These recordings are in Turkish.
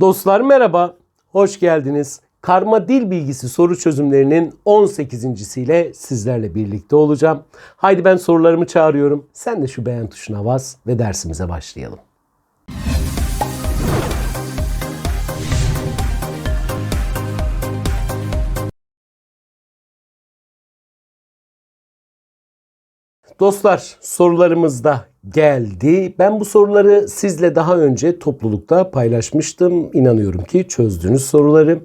Dostlar merhaba, hoş geldiniz. Karma dil bilgisi soru çözümlerinin 18.siyle sizlerle birlikte olacağım. Haydi ben sorularımı çağırıyorum. Sen de şu beğen tuşuna bas ve dersimize başlayalım. Dostlar sorularımız da geldi. Ben bu soruları sizle daha önce toplulukta paylaşmıştım. İnanıyorum ki çözdünüz soruları.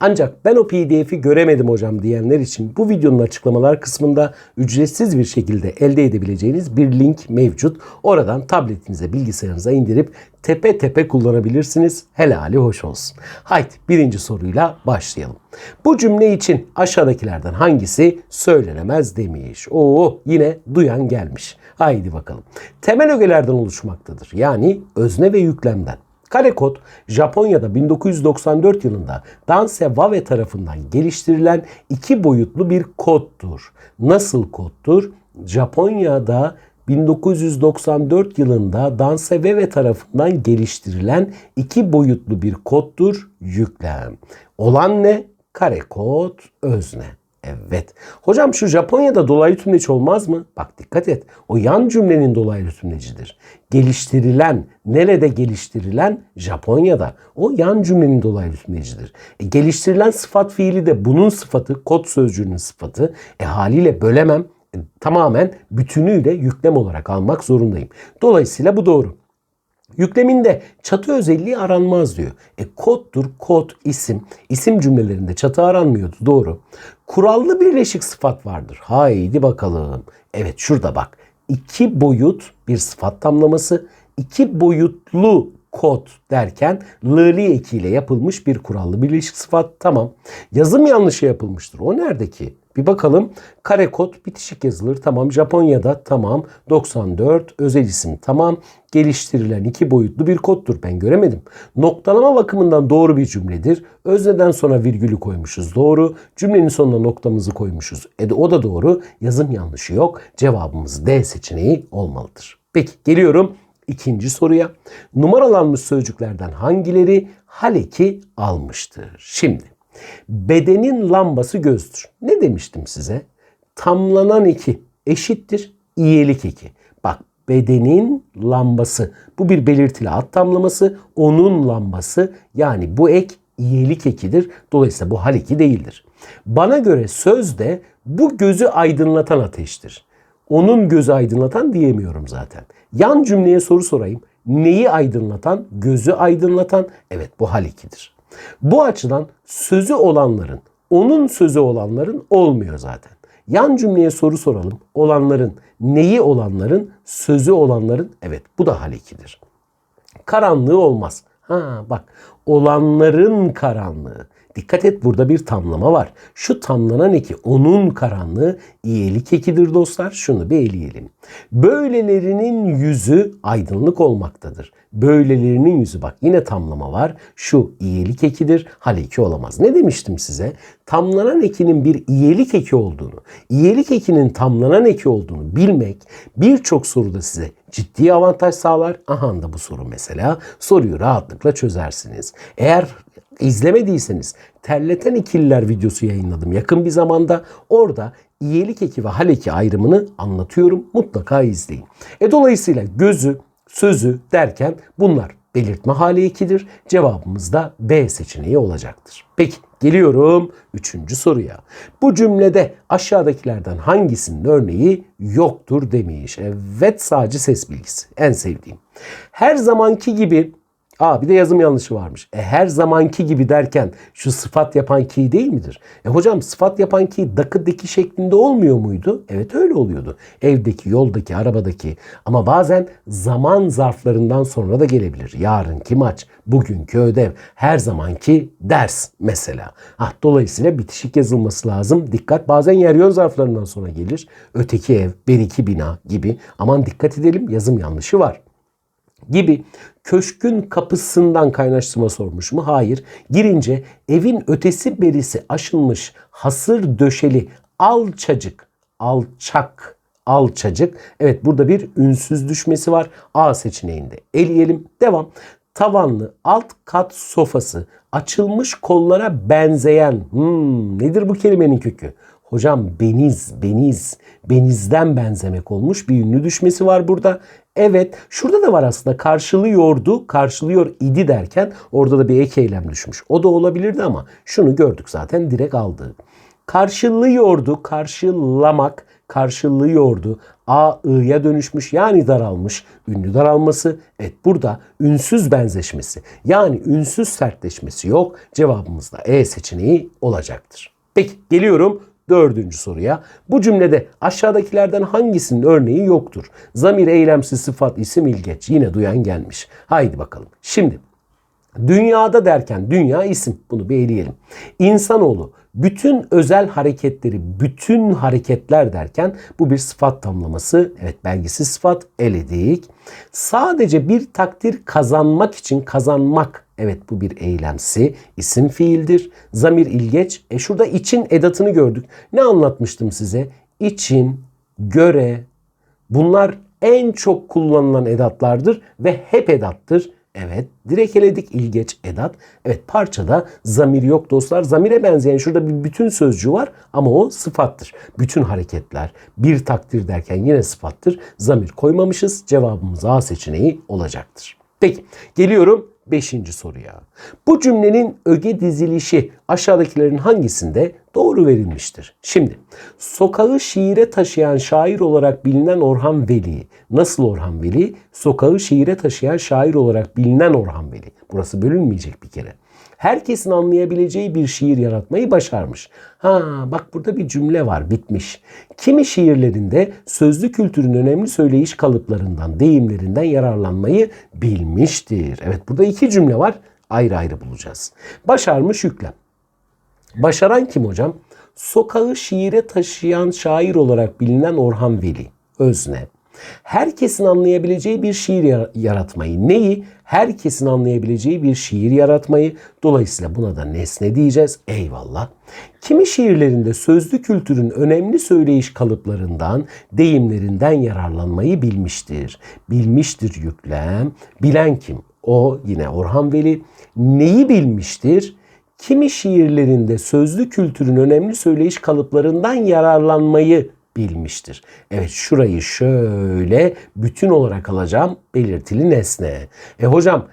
Ancak ben o pdf'i göremedim hocam diyenler için bu videonun açıklamalar kısmında ücretsiz bir şekilde elde edebileceğiniz bir link mevcut. Oradan tabletinize bilgisayarınıza indirip tepe tepe kullanabilirsiniz. Helali hoş olsun. Haydi birinci soruyla başlayalım. Bu cümle için aşağıdakilerden hangisi söylenemez demiş. Oo yine duyan gelmiş. Haydi bakalım. Temel ögelerden oluşmaktadır. Yani özne ve yüklemden. Kare kod Japonya'da 1994 yılında Danse Wawe tarafından geliştirilen iki boyutlu bir koddur. Nasıl koddur? Japonya'da 1994 yılında Danse Wawe tarafından geliştirilen iki boyutlu bir koddur yüklem. Olan ne? Kare kod özne. Evet. Hocam şu Japonya'da dolaylı tümleç olmaz mı? Bak dikkat et. O yan cümlenin dolaylı tümlecidir. Geliştirilen, nerede geliştirilen? Japonya'da. O yan cümlenin dolaylı tümlecidir. E, geliştirilen sıfat fiili de bunun sıfatı, kod sözcüğünün sıfatı. E haliyle bölemem. E, tamamen bütünüyle yüklem olarak almak zorundayım. Dolayısıyla bu doğru. Yükleminde çatı özelliği aranmaz diyor. E koddur, kod, isim. İsim cümlelerinde çatı aranmıyordu. Doğru. Kurallı birleşik sıfat vardır. Haydi bakalım. Evet şurada bak. İki boyut bir sıfat tamlaması. iki boyutlu kod derken lığli ekiyle yapılmış bir kurallı birleşik sıfat. Tamam. Yazım yanlışı yapılmıştır. O nerede ki? Bir bakalım. Kare kod bitişik yazılır. Tamam. Japonya'da tamam. 94 özel isim tamam. Geliştirilen iki boyutlu bir koddur. Ben göremedim. Noktalama bakımından doğru bir cümledir. Özneden sonra virgülü koymuşuz. Doğru. Cümlenin sonuna noktamızı koymuşuz. E de o da doğru. Yazım yanlışı yok. Cevabımız D seçeneği olmalıdır. Peki geliyorum ikinci soruya. Numaralanmış sözcüklerden hangileri haleki almıştır? Şimdi bedenin lambası gözdür. Ne demiştim size? Tamlanan iki eşittir iyelik eki. Bak bedenin lambası. Bu bir belirtili ad tamlaması. Onun lambası yani bu ek iyelik ekidir. Dolayısıyla bu hal eki değildir. Bana göre sözde bu gözü aydınlatan ateştir. Onun gözü aydınlatan diyemiyorum zaten. Yan cümleye soru sorayım. Neyi aydınlatan? Gözü aydınlatan. Evet bu hal ekidir. Bu açıdan sözü olanların, onun sözü olanların olmuyor zaten. Yan cümleye soru soralım. Olanların, neyi olanların, sözü olanların. Evet bu da hal ikidir. Karanlığı olmaz. Ha bak olanların karanlığı. Dikkat et burada bir tamlama var. Şu tamlanan eki onun karanlığı iyilik ekidir dostlar. Şunu bir eleyelim. Böylelerinin yüzü aydınlık olmaktadır. Böylelerinin yüzü bak yine tamlama var. Şu iyilik ekidir. Hal eki olamaz. Ne demiştim size? Tamlanan ekinin bir iyilik eki olduğunu, iyilik ekinin tamlanan eki olduğunu bilmek birçok soruda size ciddi avantaj sağlar. Aha da bu soru mesela. Soruyu rahatlıkla çözersiniz. Eğer izlemediyseniz terleten ikililer videosu yayınladım yakın bir zamanda. Orada iyilik eki ve hal eki ayrımını anlatıyorum. Mutlaka izleyin. E dolayısıyla gözü, sözü derken bunlar belirtme hali ekidir. Cevabımız da B seçeneği olacaktır. Peki geliyorum üçüncü soruya. Bu cümlede aşağıdakilerden hangisinin örneği yoktur demiş. Evet sadece ses bilgisi en sevdiğim. Her zamanki gibi Aa bir de yazım yanlışı varmış. E her zamanki gibi derken şu sıfat yapan ki değil midir? E hocam sıfat yapan ki dakı deki şeklinde olmuyor muydu? Evet öyle oluyordu. Evdeki, yoldaki, arabadaki ama bazen zaman zarflarından sonra da gelebilir. Yarınki maç, bugünkü ödev, her zamanki ders mesela. Ah, dolayısıyla bitişik yazılması lazım. Dikkat bazen yer yön zarflarından sonra gelir. Öteki ev, beriki bina gibi. Aman dikkat edelim yazım yanlışı var gibi köşkün kapısından kaynaştırma sormuş mu? Hayır. Girince evin ötesi berisi aşınmış hasır döşeli alçacık, alçak, alçacık. Evet burada bir ünsüz düşmesi var. A seçeneğinde eleyelim. Devam. tavanlı alt kat sofası açılmış kollara benzeyen hmm, nedir bu kelimenin kökü? Hocam beniz, beniz, benizden benzemek olmuş bir ünlü düşmesi var burada. Evet şurada da var aslında karşılıyordu, karşılıyor idi derken orada da bir ek eylem düşmüş. O da olabilirdi ama şunu gördük zaten direkt aldı. Karşılıyordu, karşılamak, karşılıyordu. A, I'ya dönüşmüş yani daralmış. Ünlü daralması. Evet burada ünsüz benzeşmesi yani ünsüz sertleşmesi yok. Cevabımız da E seçeneği olacaktır. Peki geliyorum dördüncü soruya. Bu cümlede aşağıdakilerden hangisinin örneği yoktur? Zamir, eylemsi, sıfat, isim, ilgeç. Yine duyan gelmiş. Haydi bakalım. Şimdi Dünyada derken dünya isim. Bunu bir eleyelim. İnsanoğlu bütün özel hareketleri, bütün hareketler derken bu bir sıfat tamlaması. Evet belgisiz sıfat eledik. Sadece bir takdir kazanmak için kazanmak. Evet bu bir eylemsi isim fiildir. Zamir ilgeç. E şurada için edatını gördük. Ne anlatmıştım size? İçin, göre bunlar en çok kullanılan edatlardır ve hep edattır. Evet direkt eledik ilgeç edat. Evet parçada zamir yok dostlar. Zamire benzeyen şurada bir bütün sözcüğü var ama o sıfattır. Bütün hareketler bir takdir derken yine sıfattır. Zamir koymamışız. Cevabımız A seçeneği olacaktır. Peki geliyorum 5. soruya. Bu cümlenin öge dizilişi aşağıdakilerin hangisinde doğru verilmiştir? Şimdi sokağı şiire taşıyan şair olarak bilinen Orhan Veli. Nasıl Orhan Veli? Sokağı şiire taşıyan şair olarak bilinen Orhan Veli. Burası bölünmeyecek bir kere herkesin anlayabileceği bir şiir yaratmayı başarmış. Ha bak burada bir cümle var bitmiş. Kimi şiirlerinde sözlü kültürün önemli söyleyiş kalıplarından, deyimlerinden yararlanmayı bilmiştir. Evet burada iki cümle var. Ayrı ayrı bulacağız. Başarmış yüklem. Başaran kim hocam? Sokağı şiire taşıyan şair olarak bilinen Orhan Veli. Özne herkesin anlayabileceği bir şiir yaratmayı. Neyi? Herkesin anlayabileceği bir şiir yaratmayı. Dolayısıyla buna da nesne diyeceğiz. Eyvallah. Kimi şiirlerinde sözlü kültürün önemli söyleyiş kalıplarından, deyimlerinden yararlanmayı bilmiştir. Bilmiştir yüklem. Bilen kim? O yine Orhan Veli. Neyi bilmiştir? Kimi şiirlerinde sözlü kültürün önemli söyleyiş kalıplarından yararlanmayı bilmiştir. Evet şurayı şöyle bütün olarak alacağım belirtili nesne. E hocam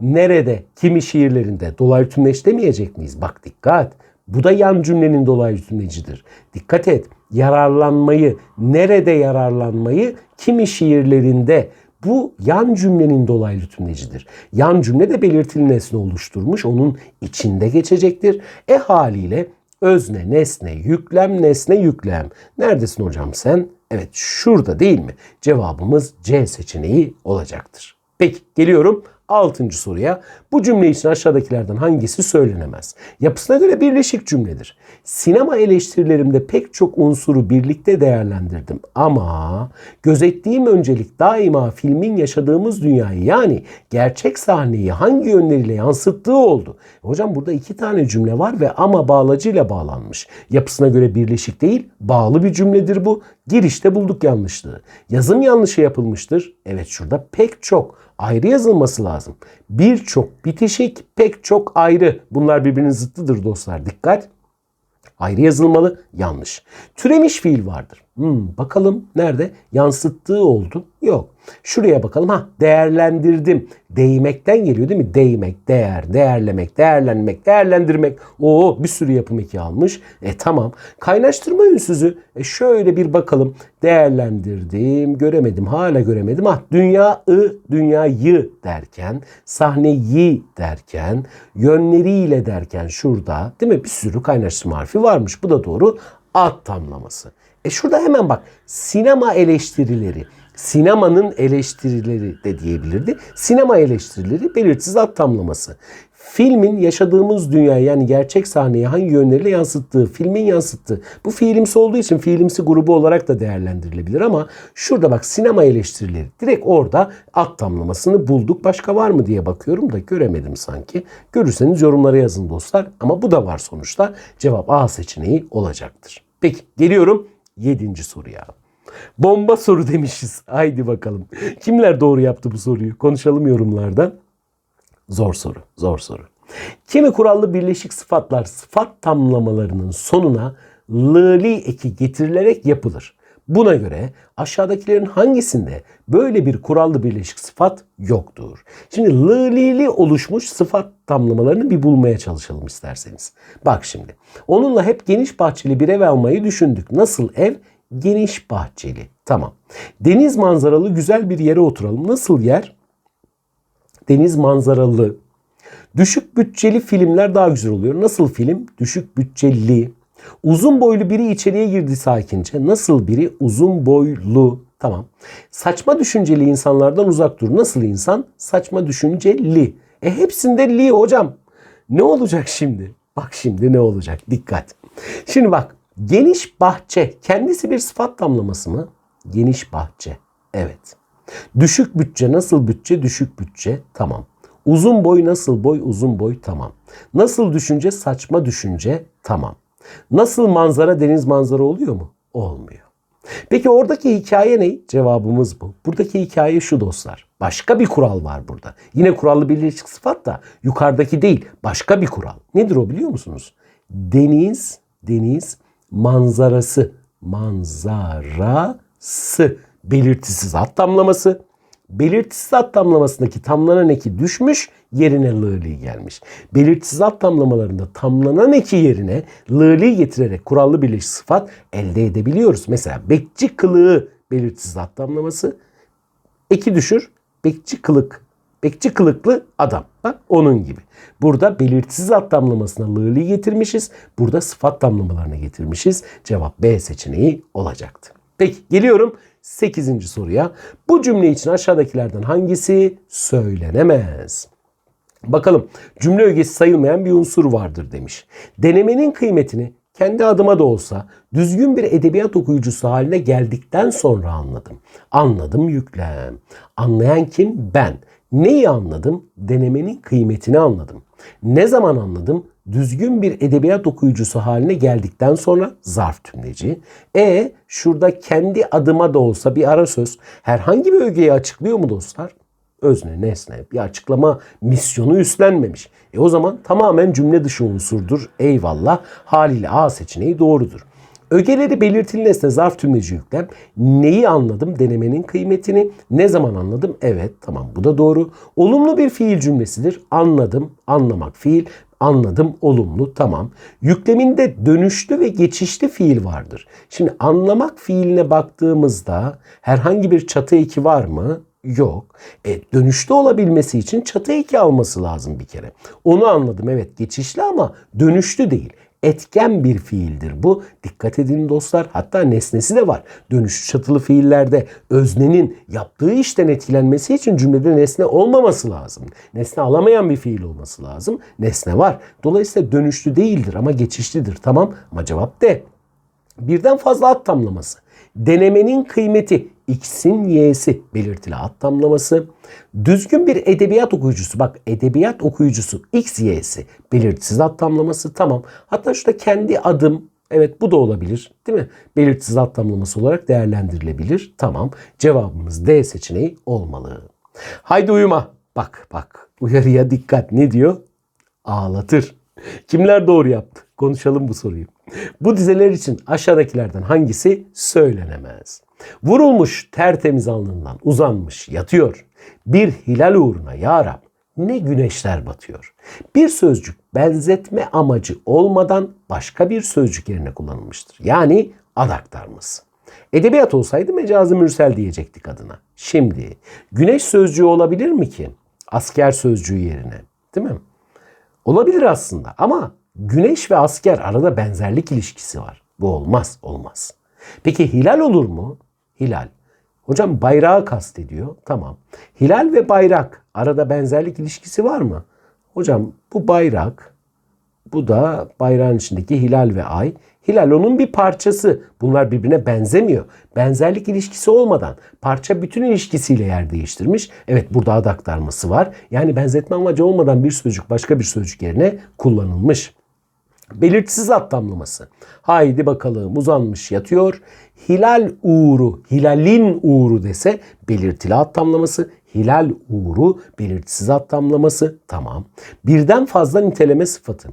nerede kimi şiirlerinde dolaylı tümleç demeyecek miyiz? Bak dikkat. Bu da yan cümlenin dolaylı tümlecidir. Dikkat et. Yararlanmayı, nerede yararlanmayı kimi şiirlerinde bu yan cümlenin dolaylı tümlecidir. Yan cümle de belirtili nesne oluşturmuş. Onun içinde geçecektir. E haliyle Özne, nesne, yüklem, nesne, yüklem. Neredesin hocam sen? Evet şurada değil mi? Cevabımız C seçeneği olacaktır. Peki geliyorum Altıncı soruya bu cümle için aşağıdakilerden hangisi söylenemez? Yapısına göre birleşik cümledir. Sinema eleştirilerimde pek çok unsuru birlikte değerlendirdim ama gözettiğim öncelik daima filmin yaşadığımız dünyayı yani gerçek sahneyi hangi yönleriyle yansıttığı oldu. Hocam burada iki tane cümle var ve ama bağlacıyla bağlanmış. Yapısına göre birleşik değil bağlı bir cümledir bu. Girişte bulduk yanlışlığı. Yazım yanlışı yapılmıştır. Evet şurada pek çok ayrı yazılması lazım. Birçok bitişik, pek çok ayrı. Bunlar birbirinin zıttıdır dostlar. Dikkat. Ayrı yazılmalı. Yanlış. Türemiş fiil vardır. Hmm, bakalım nerede? Yansıttığı oldu. Yok. Şuraya bakalım. Ha değerlendirdim. Değmekten geliyor değil mi? Değmek, değer, değerlemek, değerlenmek, değerlendirmek. Oo bir sürü yapım eki almış. E tamam. Kaynaştırma ünsüzü. E şöyle bir bakalım. Değerlendirdim, göremedim, hala göremedim. Ah dünya ı, dünyayı derken, sahneyi derken, yönleriyle derken şurada değil mi? Bir sürü kaynaştırma harfi varmış. Bu da doğru. Ad tamlaması. E şurada hemen bak sinema eleştirileri sinemanın eleştirileri de diyebilirdi. Sinema eleştirileri belirsiz ad tamlaması. Filmin yaşadığımız dünya yani gerçek sahneyi hangi yönleriyle yansıttığı, filmin yansıttığı. Bu fiilimsi olduğu için fiilimsi grubu olarak da değerlendirilebilir ama şurada bak sinema eleştirileri. Direkt orada ad tamlamasını bulduk. Başka var mı diye bakıyorum da göremedim sanki. Görürseniz yorumlara yazın dostlar. Ama bu da var sonuçta. Cevap A seçeneği olacaktır. Peki geliyorum 7. soruya. Bomba soru demişiz. Haydi bakalım. Kimler doğru yaptı bu soruyu? Konuşalım yorumlarda. Zor soru, zor soru. Kimi kurallı birleşik sıfatlar sıfat tamlamalarının sonuna lili eki getirilerek yapılır. Buna göre aşağıdakilerin hangisinde böyle bir kurallı birleşik sıfat yoktur? Şimdi lili oluşmuş sıfat tamlamalarını bir bulmaya çalışalım isterseniz. Bak şimdi. Onunla hep geniş bahçeli bir ev almayı düşündük. Nasıl ev? Geniş bahçeli. Tamam. Deniz manzaralı güzel bir yere oturalım. Nasıl yer? Deniz manzaralı. Düşük bütçeli filmler daha güzel oluyor. Nasıl film? Düşük bütçeli. Uzun boylu biri içeriye girdi sakince. Nasıl biri? Uzun boylu. Tamam. Saçma düşünceli insanlardan uzak dur. Nasıl insan? Saçma düşünceli. E hepsinde li hocam. Ne olacak şimdi? Bak şimdi ne olacak? Dikkat. Şimdi bak. Geniş bahçe. Kendisi bir sıfat tamlaması mı? Geniş bahçe. Evet. Düşük bütçe nasıl bütçe? Düşük bütçe. Tamam. Uzun boy nasıl boy? Uzun boy. Tamam. Nasıl düşünce? Saçma düşünce. Tamam. Nasıl manzara? Deniz manzara oluyor mu? Olmuyor. Peki oradaki hikaye ne? Cevabımız bu. Buradaki hikaye şu dostlar. Başka bir kural var burada. Yine kurallı birleşik sıfat da yukarıdaki değil. Başka bir kural. Nedir o biliyor musunuz? Deniz, deniz manzarası. Manzarası. Belirtisiz hat tamlaması. Belirtisiz hat tamlamasındaki tamlanan eki düşmüş, yerine lığli gelmiş. Belirtisiz hat tamlamalarında tamlanan eki yerine lığli getirerek kurallı birleşik sıfat elde edebiliyoruz. Mesela bekçi kılığı belirtisiz hat tamlaması. Eki düşür, bekçi kılık. Bekçi kılıklı adam. Bak onun gibi. Burada belirtisiz hat tamlamasına lığli getirmişiz. Burada sıfat tamlamalarına getirmişiz. Cevap B seçeneği olacaktı. Peki geliyorum 8. soruya. Bu cümle için aşağıdakilerden hangisi söylenemez? Bakalım cümle ögesi sayılmayan bir unsur vardır demiş. Denemenin kıymetini kendi adıma da olsa düzgün bir edebiyat okuyucusu haline geldikten sonra anladım. Anladım yüklem. Anlayan kim? Ben. Neyi anladım? Denemenin kıymetini anladım. Ne zaman anladım? Düzgün bir edebiyat okuyucusu haline geldikten sonra zarf tümleci. E şurada kendi adıma da olsa bir ara söz herhangi bir ögeyi açıklıyor mu dostlar? Özne, nesne bir açıklama misyonu üstlenmemiş. E o zaman tamamen cümle dışı unsurdur. Eyvallah. Haliyle A seçeneği doğrudur. Ögeleri belirtili nesne zarf tümleci yüklem. Neyi anladım? Denemenin kıymetini. Ne zaman anladım? Evet tamam bu da doğru. Olumlu bir fiil cümlesidir. Anladım, anlamak fiil. Anladım, olumlu, tamam. Yükleminde dönüşlü ve geçişli fiil vardır. Şimdi anlamak fiiline baktığımızda herhangi bir çatı eki var mı? Yok. E, dönüşlü olabilmesi için çatı eki alması lazım bir kere. Onu anladım evet geçişli ama dönüşlü değil etken bir fiildir bu. Dikkat edin dostlar. Hatta nesnesi de var. Dönüşlü çatılı fiillerde öznenin yaptığı işten etkilenmesi için cümlede nesne olmaması lazım. Nesne alamayan bir fiil olması lazım. Nesne var. Dolayısıyla dönüşlü değildir ama geçişlidir. Tamam ama cevap D. Birden fazla at tamlaması. Denemenin kıymeti x'in y'si belirtili at tamlaması. Düzgün bir edebiyat okuyucusu bak edebiyat okuyucusu x y'si belirtisiz at tamlaması tamam. Hatta şurada kendi adım evet bu da olabilir değil mi? Belirtisiz at tamlaması olarak değerlendirilebilir. Tamam cevabımız D seçeneği olmalı. Haydi uyuma. Bak bak uyarıya dikkat ne diyor? Ağlatır. Kimler doğru yaptı? Konuşalım bu soruyu. Bu dizeler için aşağıdakilerden hangisi söylenemez? Vurulmuş tertemiz alnından uzanmış yatıyor. Bir hilal uğruna ya Rab ne güneşler batıyor. Bir sözcük benzetme amacı olmadan başka bir sözcük yerine kullanılmıştır. Yani ad aktarması. Edebiyat olsaydı mecazi mürsel diyecektik adına. Şimdi güneş sözcüğü olabilir mi ki? Asker sözcüğü yerine. Değil mi? Olabilir aslında ama güneş ve asker arada benzerlik ilişkisi var. Bu olmaz, olmaz. Peki hilal olur mu? Hilal. Hocam bayrağı kastediyor. Tamam. Hilal ve bayrak arada benzerlik ilişkisi var mı? Hocam bu bayrak, bu da bayrağın içindeki hilal ve ay. Hilal onun bir parçası. Bunlar birbirine benzemiyor. Benzerlik ilişkisi olmadan parça bütün ilişkisiyle yer değiştirmiş. Evet burada ad aktarması var. Yani benzetme amacı olmadan bir sözcük başka bir sözcük yerine kullanılmış. Belirtisiz at tamlaması. Haydi bakalım uzanmış yatıyor. Hilal uğru, hilalin uğru dese belirtili at tamlaması. Hilal uğru belirtisiz ad tamlaması. Tamam. Birden fazla niteleme sıfatı.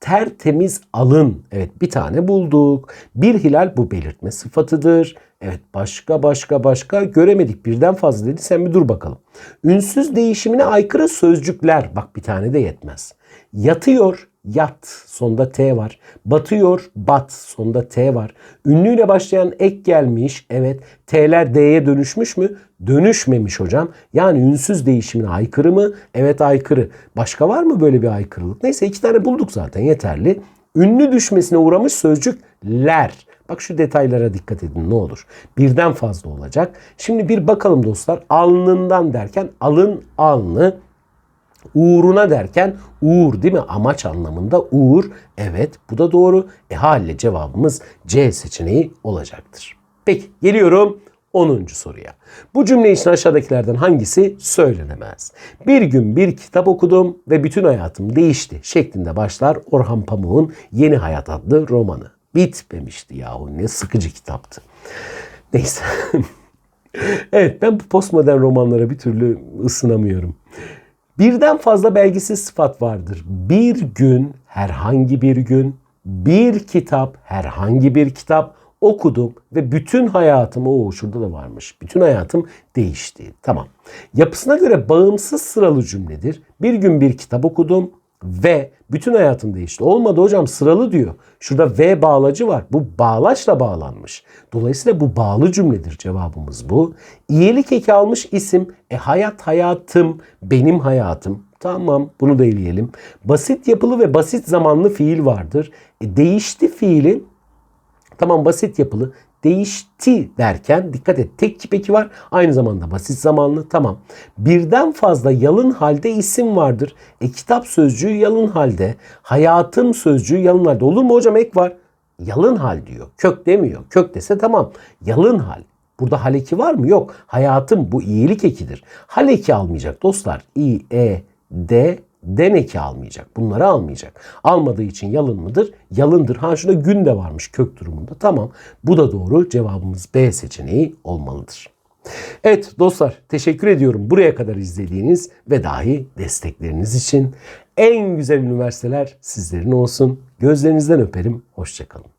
Tertemiz alın. Evet bir tane bulduk. Bir hilal bu belirtme sıfatıdır. Evet başka başka başka göremedik. Birden fazla dedi. Sen bir dur bakalım. Ünsüz değişimine aykırı sözcükler. Bak bir tane de yetmez. Yatıyor, yat sonunda T var. Batıyor, bat sonunda T var. Ünlüyle başlayan ek gelmiş. Evet T'ler D'ye dönüşmüş mü? Dönüşmemiş hocam. Yani ünsüz değişimine aykırı mı? Evet aykırı. Başka var mı böyle bir aykırılık? Neyse iki tane bulduk zaten yeterli. Ünlü düşmesine uğramış sözcükler. Bak şu detaylara dikkat edin ne olur. Birden fazla olacak. Şimdi bir bakalım dostlar. Alnından derken alın alnı. Uğruna derken uğur değil mi? Amaç anlamında uğur. Evet bu da doğru. E haliyle cevabımız C seçeneği olacaktır. Peki geliyorum 10. soruya. Bu cümle için aşağıdakilerden hangisi söylenemez? Bir gün bir kitap okudum ve bütün hayatım değişti şeklinde başlar Orhan Pamuk'un Yeni Hayat adlı romanı. Bitmemişti yahu ne sıkıcı kitaptı. Neyse. evet ben bu postmodern romanlara bir türlü ısınamıyorum. Birden fazla belgisiz sıfat vardır. Bir gün, herhangi bir gün, bir kitap, herhangi bir kitap okudum ve bütün hayatım, o şurada da varmış, bütün hayatım değişti. Tamam. Yapısına göre bağımsız sıralı cümledir. Bir gün bir kitap okudum ve bütün hayatım değişti. Olmadı hocam sıralı diyor. Şurada V bağlacı var. Bu bağlaçla bağlanmış. Dolayısıyla bu bağlı cümledir cevabımız bu. İyilik eki almış isim. E hayat hayatım, benim hayatım. Tamam bunu da eleyelim. Basit yapılı ve basit zamanlı fiil vardır. E, değişti fiilin Tamam basit yapılı. Değişti derken dikkat et tek kip eki var. Aynı zamanda basit zamanlı. Tamam. Birden fazla yalın halde isim vardır. E kitap sözcüğü yalın halde. Hayatım sözcüğü yalın halde. Olur mu hocam ek var? Yalın hal diyor. Kök demiyor. Kök dese tamam. Yalın hal. Burada hal eki var mı? Yok. Hayatım bu iyilik ekidir. Hal eki almayacak dostlar. İ, E, D, den eki almayacak. Bunları almayacak. Almadığı için yalın mıdır? Yalındır. Ha şurada gün de varmış kök durumunda. Tamam. Bu da doğru. Cevabımız B seçeneği olmalıdır. Evet dostlar teşekkür ediyorum buraya kadar izlediğiniz ve dahi destekleriniz için. En güzel üniversiteler sizlerin olsun. Gözlerinizden öperim. Hoşçakalın.